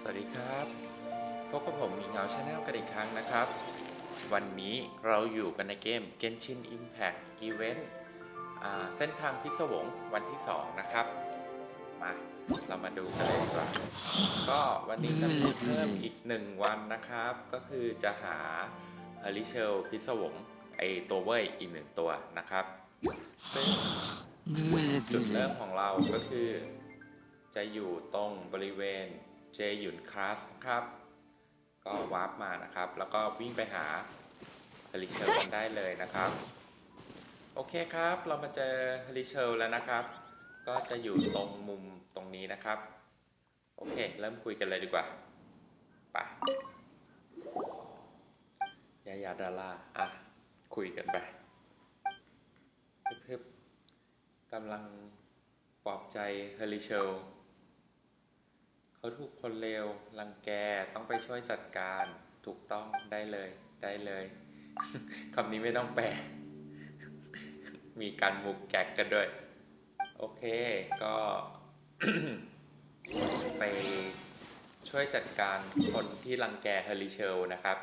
สวัสดีครับพบกับผมมีเงาชาแนลกันอีกครั้งนะครับ วันนี้เราอยู่กันในเกม Genshin Impact Event เส้นทางพิศวงวันที่ 2 นะครับ มาเรามาดูกันเลยดีกว่า ก็วันนี้จะมีเพิ่มอีกหนึ่งวันนะครับ ก็คือจะหาเฮลิเชลพิศวงไอตัวเว่ยอีกหนึ่งตัวนะครับซึ่งจุดเริ่มของเราก็คือ จะอยู่ตรงบริเวณ เจหยุนคลาสครับ ก็วาร์ปมานะครับ แล้วก็วิ่งไปหาเฮลิเชลกันได้เลยนะครับ โอเคครับ เรามาเจอเฮลิเชลแล้วนะครับ ก็จะอยู่ตรงมุมตรงนี้นะครับ โอเค เริ่มคุยกันเลยดีกว่า ไปยายาดาราอะ คุยกันไปพึบๆกำลังปลอบใจเฮลิเชล เขาถูกคนเลวรังแกต้องไปช่วยจัดการถูกต้องได้เลยได้เลยคำนี้ไม่ต้องแปลมีการมุกแก๊กกันด้วย โอเคก็ ไปช่วยจัดการคนที่รังแกเฮลิเชลนะครับ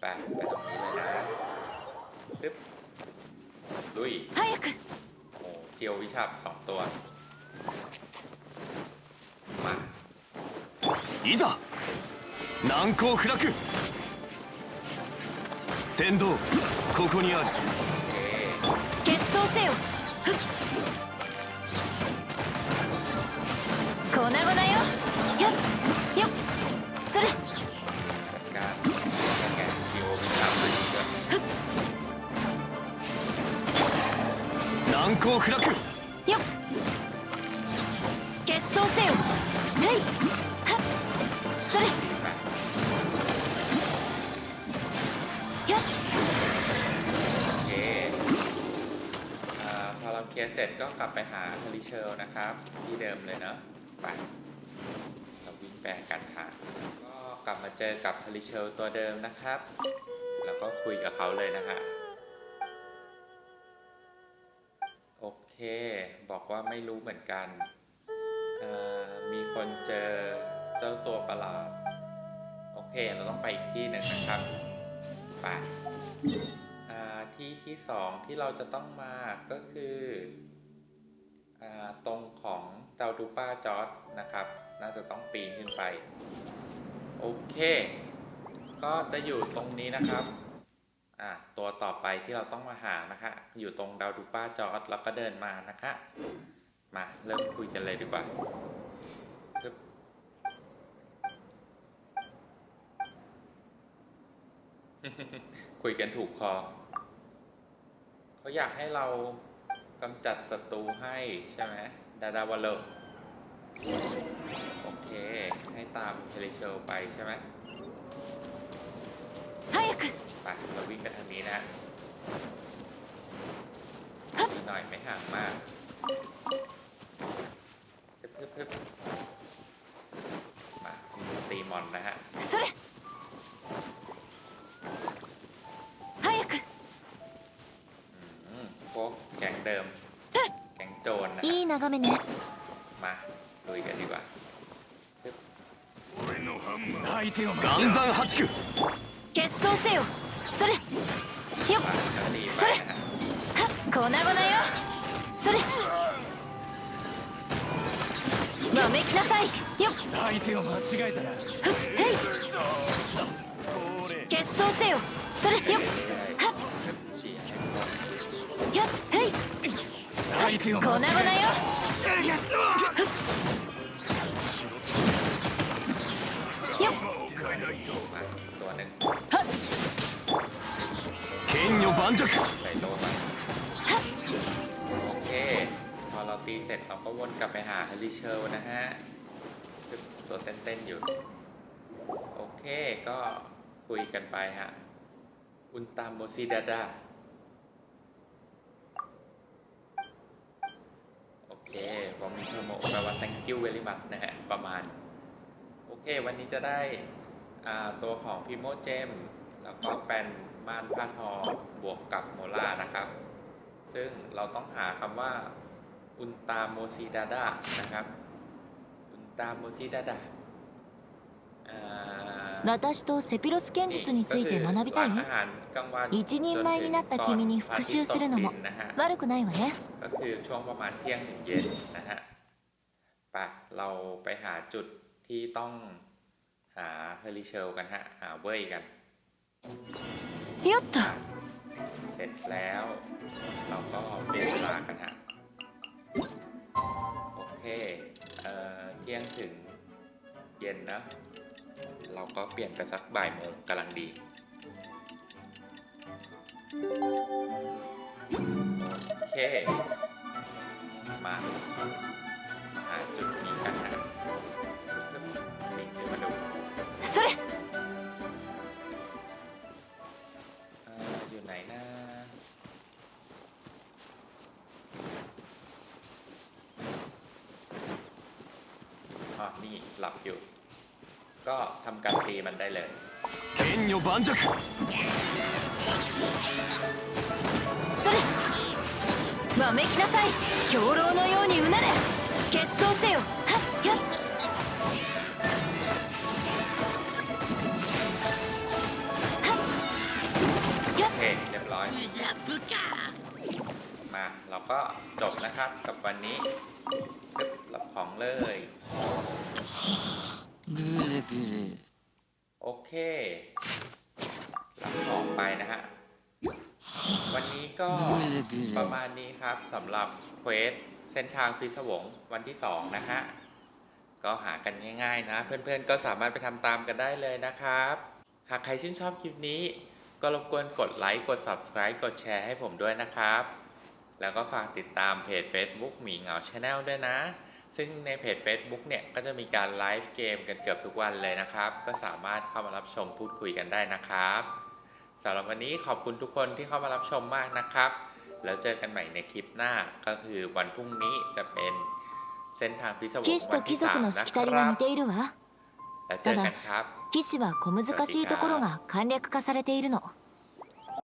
ไปไปตรงนี้เลยนะปึ๊บลุย早くโอ้เจียววิชาบสองตัว いざ難攻不落。天道ここにある。決闘せよ。粉々よ。やっよっ。それ難攻不落。 ลียร์เสร็จก็กลับไปหาเฮลิเชลนะครับ ที่เดิมเลยเนาะไปเราวิ่งแปลกันทางก็กลับมาเจอกับเฮลิเชลตัวเดิมนะครับ แล้วก็คุยกับเขาเลยนะฮะโอเค บอกว่าไม่รู้เหมือนกันมีคนเจอเจ้าตัวประหลาด โอเค เราต้องไปอีกที่หนึ่งนะครับ ไป ที่ที่สองที่เราจะต้องมาก็คืออตรงของเตาดูป้าจอร์ดนะครับ น่าจะต้องปีนขึ้นไป โอเค ก็จะอยู่ตรงนี้นะครับอะตัวต่อไปที่เราต้องมาหานะคะ อยู่ตรงดาวดูป้าจอร์ดแล้วก็เดินมานะคะ มาเริ่มคุยกันเลยดีกว่าคุยกันถูกคอ เขาอยากให้เรากำจัดศัตรูให้ใช่ไหมดาดาวาโลโอเค ให้ตามเทเลเชลไปใช่ไหม早くไปเราวิ่งกันทางนี้นะดีหน่อยไม่ห่างมากเพิ่บเพิ่บมาตีมอนนะฮะ แก๊งโจรนะ い ฮะ い眺めね มาลุยกันดีกว่าปึ๊บ 相手を岩山八九決闘せよそれよっ มาก็ตีไปนะฮะ はっ粉々よそれわめきなさいよっ相手を間違えたらふっへい決闘せよそれよっはっ 相手を粉々よよっ มาตัวหนึ่ง はっ剣女盤石 ใส่โลมาโอเค พอเราตีเสร็จเราก็วนกลับไปหาเฮลิเชลนะฮะปึ๊บตัวเต้นๆอยู่ โอเค ก็คุยกันไปฮะ อุนตามโมซิดาดา แปลว่า thank you very much นะฮะ ประมาณ โอเค วันนี้จะได้อ่าตัวของพิโมเจม แล้วก็เป็นม่านผ้าทอบวกกับโมล่านะครับ ซึ่งเราต้องหาคำว่า อุนตาโมซิดาดานะครับ อุนตาโมซิดาดา อ่า 私とセピロス剣術について学びたい ก็คือร้านอาหารกลางวัน 一人前になった君に復讐するのも จนถึงตอนพระอาทิตย์ตกดินนะฮะ 悪くないわね ก็คือช่วง ประมาณเที่ยงถึงเย็นนะฮะไปะเราไปหาจุดที่ต้องหาเฮลิเชลกันฮะ หาเว้ยกัน よっと เสร็จแล้ว เราก็เปลี่ยนเวลากันฮะ โอเค เอ่อ เที่ยงถึงเย็นนะ เราก็เปลี่ยนไปสักบ่ายโมงกำลังดี โอเค มาหา จุดนี้กันนะนี่ขึ้นมาดู それ เอ่ออยู่ไหนนะอ๋อนี่หลับอยู่ ก็ทำการตีมันได้เลย 剣女盤石それわめきなさい兵糧のようにうなれ ก็จบนะครับ กับวันนี้ปึ๊บรับของเลย โอเครับของไปนะฮะ วันนี้ก็ประมาณนี้ครับสำหรับเควสเส้นทางพิศวงวันที่2นะฮะ ก็หากันง่ายๆนะ เพื่อนๆก็สามารถไปทำตามกันได้เลยนะครับ หากใครชื่นชอบคลิปนี้ ก็รบกวนกดไลค์ กด Subscribe กดแชร์ให้ผมด้วยนะครับ แล้วก็ฝากติดตามเพจ Facebook หมีเหงา Channel ด้วยนะ ซึ่งในเพจ Facebook เนี่ย ก็จะมีการไลฟ์เกมกันเกือบทุกวันเลยนะครับ ก็สามารถเข้ามารับชมพูดคุยกันได้นะครับสำหรับวันนี้ขอบคุณทุกคนที่เข้ามารับชมมากนะครับ แล้วเจอกันใหม่ในคลิปหน้า ก็คือวันพรุ่งนี้จะเป็นเส้นทางพิศวง 騎士 วั と น 貴 ที่ 族 สาม の นะ しき ค たり รั は บ 似ているわ แล้วเจอกันครับ 騎士は小難しいところが簡略化されているの